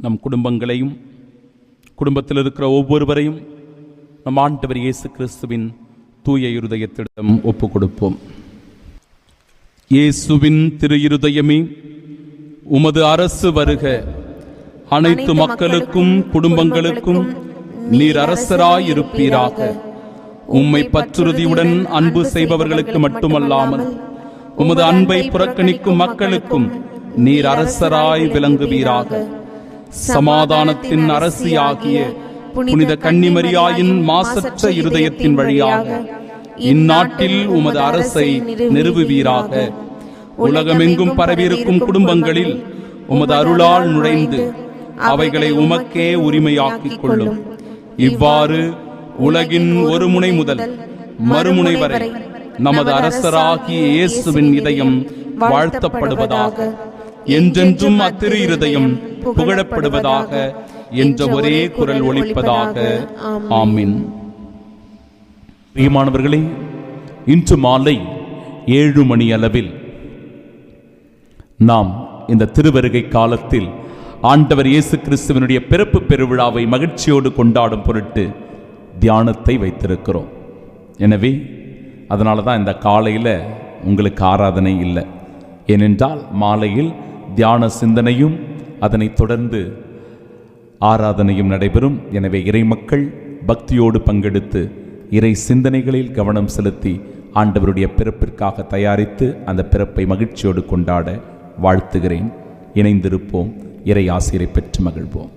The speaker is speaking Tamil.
நம் குடும்பங்களையும் குடும்பத்தில் இருக்கிற ஒவ்வொருவரையும் நம் ஆண்டவர் இயேசு கிறிஸ்துவின் தூய இருதயத்திடம் ஒப்பு கொடுப்போம் இயேசுவின் திரு இருதயமே உமது அரசு வருக. அனைத்து மக்களுக்கும் குடும்பங்களுக்கும் நீர் அரசராயிருப்பீராக உம்மை பற்றுறுதியுடன் அன்பு செய்பவர்களுக்கு மட்டுமல்லாமல் உமது அன்பை புறக்கணிக்கும் மக்களுக்கும் நீர் அரசராய் விளங்குவீராக. சமாதானத்தின் அரசியாகிய புனித கன்னிமரியாயின் மாசற்ற இருதயத்தின் வழியாக இந்நாட்டில் உமது அரசை நிறுவுவீராக. உலகமெங்கும் பரவியிருக்கும் குடும்பங்களில் உமது அருளால் நுழைந்து அவைகளை உமக்கே உரிமையாக்கிக் கொள்ளும். இவ்வாறு உலகின் ஒரு முனை முதல் மறுமுனை வரை நமது அரசராகிய இயேசுவின் இதயம் வாழ்த்தப்படுவதாக என்றென்றும் அத்திரு இருதயம் புகழப்படுவதாக என்ற ஒரே குரல் ஒலிப்பதாக ஆமின். பிரியமானவர்களே இன்று மாலை ஏழு மணி அளவில் நாம் இந்த திருவருகை காலத்தில் ஆண்டவர் இயேசு கிறிஸ்துவனுடைய பிறப்பு பெருவிழாவை மகிழ்ச்சியோடு கொண்டாடும் பொருட்டு தியானத்தை வைத்திருக்கிறோம். எனவே அதனால தான் இந்த காலையில் உங்களுக்கு ஆராதனை இல்லை. ஏனென்றால் மாலையில் தியான சிந்தனையும் அதனைத் தொடர்ந்து ஆராதனையும் நடைபெறும். எனவே இறை மக்கள் பக்தியோடு பங்கெடுத்து இறை சிந்தனைகளில் கவனம் செலுத்தி ஆண்டவருடைய பிறப்பிற்காக தயாரித்து அந்த பிறப்பை மகிழ்ச்சியோடு கொண்டாட வாழ்த்துகிறேன். இணைந்திருப்போம். இறை ஆசிரியரை பெற்று மகிழ்வோம்.